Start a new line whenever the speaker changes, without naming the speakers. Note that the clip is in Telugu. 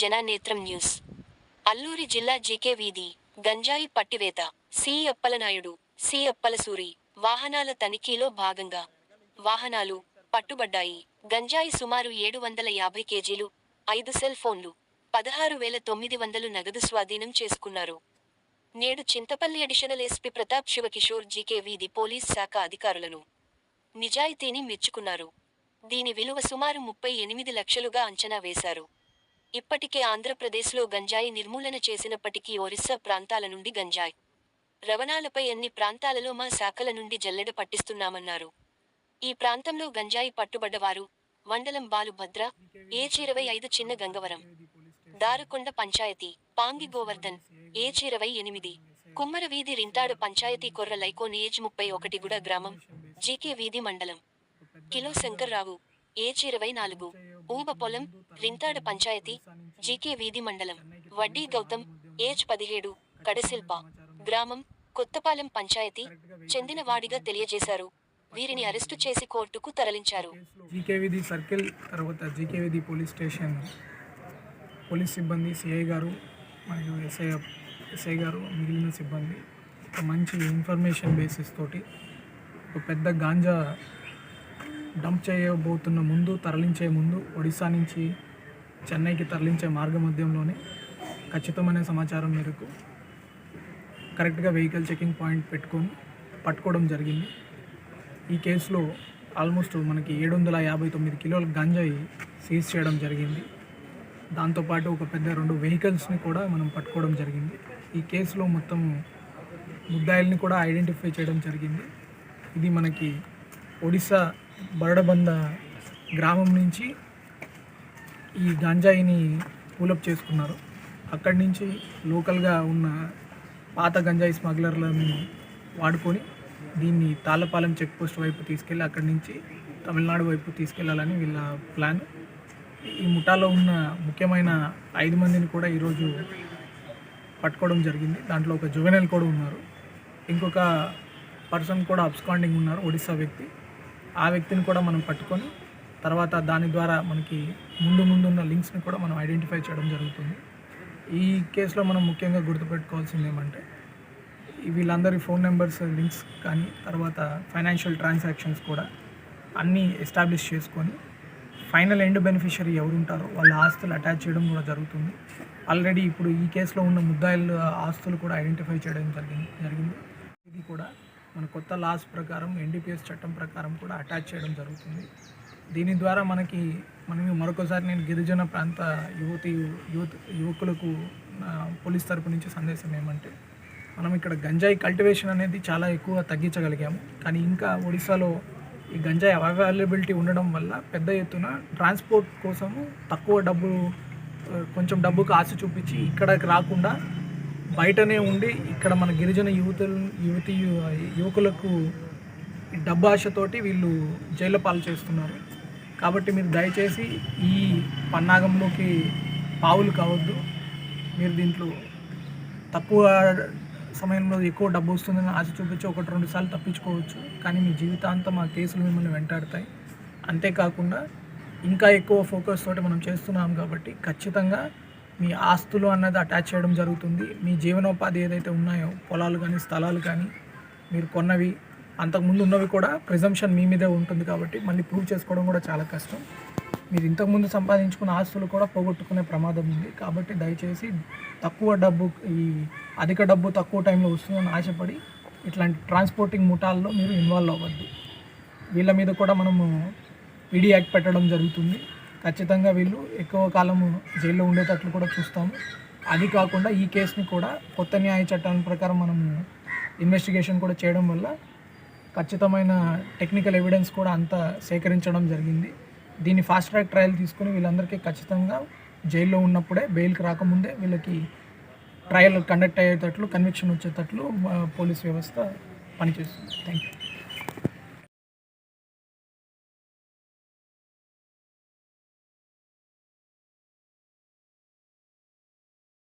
జననేత్రం న్యూస్. అల్లూరి జిల్లా జీకే వీధి గంజాయి పట్టివేత సి అప్పలనాయుడు సి అప్పలసూరి వాహనాల తనిఖీలో భాగంగా వాహనాలు పట్టుబడ్డాయి. గంజాయి సుమారు ఏడు వందల యాభై కేజీలు ఐదు సెల్ ఫోన్లు పదహారు వేల తొమ్మిది వందలు నగదు స్వాధీనం చేసుకున్నారు. నేడు Chintapalli additional SP Pratap Sivakishore GK Veedhi police శాఖ అధికారులను నిజాయితీని మెచ్చుకున్నారు. దీని విలువ సుమారు ముప్పై ఎనిమిది లక్షలుగా అంచనా వేశారు. ఇప్పటికే ఆంధ్రప్రదేశ్లో గంజాయి నిర్మూలన చేసినప్పటికీ ఒరిస్సా ప్రాంతాల నుండి గంజాయి. రవణాలపై అన్ని ప్రాంతాలలో మా శాఖల నుండి జల్లెడ పట్టిస్తున్నామన్నారు. ఈ ప్రాంతంలో గంజాయి పట్టుబడ్డవారు మండలం బాలుభద్ర ఏచి ఇరవై ఐదు చిన్న గంగవరం దారకొండ పంచాయతీ పాంగి గోవర్ధన్ ఏచి ఇరవై ఎనిమిది కుమ్మర వీధి పంచాయతీ కొర్ర లైకోన్ ఏజ్ ముప్పై ఒకటి గుడ గ్రామం జీకే వీధి మండలం. కిలో శంకర్రావు ఏచ్ ఇరవై నాలుగు. ఊబ పొలం రింతాడ పంచాయతీ జీకే వీధి మండలం వడ్డీ గౌతమ్ ఏజ్ పదిహేడు కడశిల్ప గ్రామం కొత్తపాలెం పంచాయతీ చెందినవాడిగా తెలియజేశారు. వీరిని అరెస్టు చేసి కోర్టుకు తరలించారు.
జీకేవిధి సర్కిల్ తర్వాత జీకేవిధి పోలీస్ స్టేషన్ పోలీస్ సిబ్బంది సిఐ గారు మరియు ఎస్ఐ ఎస్ఐ గారు మిగిలిన సిబ్బంది. ఒక మంచి ఇన్ఫర్మేషన్ బేసిస్ తోటి ఒక పెద్ద గాంజా డంప్ చేయబోతున్న ముందు తరలించే ముందు ఒడిశా నుంచి చెన్నైకి తరలించే మార్గ మధ్యంలోనే ఖచ్చితమైన సమాచారం మేరకు కరెక్ట్గా వెహికల్ చెకింగ్ పాయింట్ పెట్టుకొని పట్టుకోవడం జరిగింది. ఈ కేసులో ఆల్మోస్ట్ మనకి ఏడు వందల యాభై తొమ్మిది కిలోల గంజాయి సీజ్ చేయడం జరిగింది. దాంతోపాటు ఒక పెద్ద రెండు వెహికల్స్ని కూడా మనం పట్టుకోవడం జరిగింది. ఈ కేసులో మొత్తం ముద్దాయిల్ని కూడా ఐడెంటిఫై చేయడం జరిగింది. ఇది మనకి ఒడిశా బరడబంద గ్రామం నుంచి ఈ గంజాయిని పూలప్ చేసుకున్నారు. అక్కడి నుంచి లోకల్గా ఉన్న పాత గంజాయి స్మగ్లర్లను వాడుకొని దీన్ని తాళ్ళపాలెం చెక్ పోస్ట్ వైపు తీసుకెళ్ళి అక్కడి నుంచి తమిళనాడు వైపు తీసుకెళ్ళాలని వీళ్ళ ప్లాన్. ఈ ముఠాలో ఉన్న ముఖ్యమైన ఐదు మందిని కూడా ఈరోజు పట్టుకోవడం జరిగింది. దాంట్లో ఒక జువెనల్ కూడా ఉన్నారు. ఇంకొక పర్సన్ కూడా అబ్స్కాండింగ్ ఉన్నారు ఒడిస్సా వ్యక్తి. ఆ వ్యక్తిని కూడా మనం పట్టుకొని తర్వాత దాని ద్వారా మనకి ముందు ముందున్న లింక్స్ని కూడా మనం ఐడెంటిఫై చేయడం జరుగుతుంది. ఈ కేసులో మనం ముఖ్యంగా గుర్తుపెట్టుకోవాల్సింది ఏమంటే వీళ్ళందరి ఫోన్ నెంబర్స్ లింక్స్ కానీ తర్వాత ఫైనాన్షియల్ ట్రాన్సాక్షన్స్ కూడా అన్నీ ఎస్టాబ్లిష్ చేసుకొని ఫైనల్ ఎండ్ బెనిఫిషరీ ఎవరు ఉంటారో వాళ్ళ ఆస్తులు అటాచ్ చేయడం కూడా జరుగుతుంది. ఆల్రెడీ ఇప్పుడు ఈ కేసులో ఉన్న ముద్దాయిల ఆస్తులు కూడా ఐడెంటిఫై చేయడం జరిగింది జరిగింది. ఇది కూడా మన కొత్త లాస్ ప్రకారం ఎన్డీపీఎస్ చట్టం ప్రకారం కూడా అటాచ్ చేయడం జరుగుతుంది. దీని ద్వారా మనకి మనం మరొకసారి నేను గిరిజన ప్రాంత యువతి యువత యువకులకు పోలీస్ తరపు నుంచి సందేశం ఏమంటే మనం ఇక్కడ గంజాయి కల్టివేషన్ అనేది చాలా ఎక్కువ తగ్గించగలిగాము. కానీ ఇంకా ఒడిశాలో ఈ గంజాయి అవైలబిలిటీ ఉండడం వల్ల పెద్ద ఎత్తున ట్రాన్స్పోర్ట్ కోసము తక్కువ డబ్బు కొంచెం డబ్బుకు ఆశ చూపించి ఇక్కడికి రాకుండా బయటనే ఉండి ఇక్కడ మన గిరిజన యువతులు యువతి యువకులకు డబ్బాషతోటి డబ్బు ఆశతోటి వీళ్ళు జైలు పాలు చేస్తున్నారు. కాబట్టి మీరు దయచేసి ఈ పన్నాగంలోకి పావులు కావద్దు. మీరు దీంట్లో తక్కువ సమయంలో ఎక్కువ డబ్బు వస్తుందని ఆశ చూపించి ఒకటి రెండు సార్లు తప్పించుకోవచ్చు. కానీ మీ జీవితాంతం ఆ కేసులు మిమ్మల్ని వెంటాడతాయి. అంతేకాకుండా ఇంకా ఎక్కువ ఫోకస్ తోటి మనం చేస్తున్నాం కాబట్టి ఖచ్చితంగా మీ ఆస్తులు అన్నది అటాచ్ చేయడం జరుగుతుంది. మీ జీవనోపాధి ఏదైతే ఉన్నాయో పొలాలు కానీ స్థలాలు కానీ మీరు కొన్నవి అంతకుముందు ఉన్నవి కూడా ప్రిజంప్షన్ మీ మీదే ఉంటుంది కాబట్టి మళ్ళీ ప్రూవ్ చేసుకోవడం కూడా చాలా కష్టం. మీరు ఇంతకుముందు సంపాదించుకున్న ఆస్తులు కూడా పోగొట్టుకునే ప్రమాదం ఉంది. కాబట్టి దయచేసి తక్కువ డబ్బు ఈ అధిక డబ్బు తక్కువ టైంలో వస్తుందని ఆశపడి ఇట్లాంటి ట్రాన్స్పోర్టింగ్ ముఠాల్లో మీరు ఇన్వాల్వ్ అవ్వద్దు. వీళ్ళ మీద కూడా మనము ఈడీ యాక్ట్ పెట్టడం జరుగుతుంది. ఖచ్చితంగా వీళ్ళు ఎక్కువ కాలము జైల్లో ఉండేటట్లు కూడా చూస్తాము. అది కాకుండా ఈ కేసుని కూడా కొత్త న్యాయ చట్టాల ప్రకారం మనం ఇన్వెస్టిగేషన్ కూడా చేయడం వల్ల ఖచ్చితమైన టెక్నికల్ ఎవిడెన్స్ కూడా అంతా సేకరించడం జరిగింది. దీన్ని ఫాస్ట్ ట్రాక్ ట్రయల్ తీసుకుని వీళ్ళందరికీ ఖచ్చితంగా జైల్లో ఉన్నప్పుడే బెయిల్కి రాకముందే వీళ్ళకి ట్రయల్ కండక్ట్ అయ్యేటట్లు కన్విక్షన్ వచ్చేటట్లు పోలీస్ వ్యవస్థ పనిచేస్తుంది. Thank you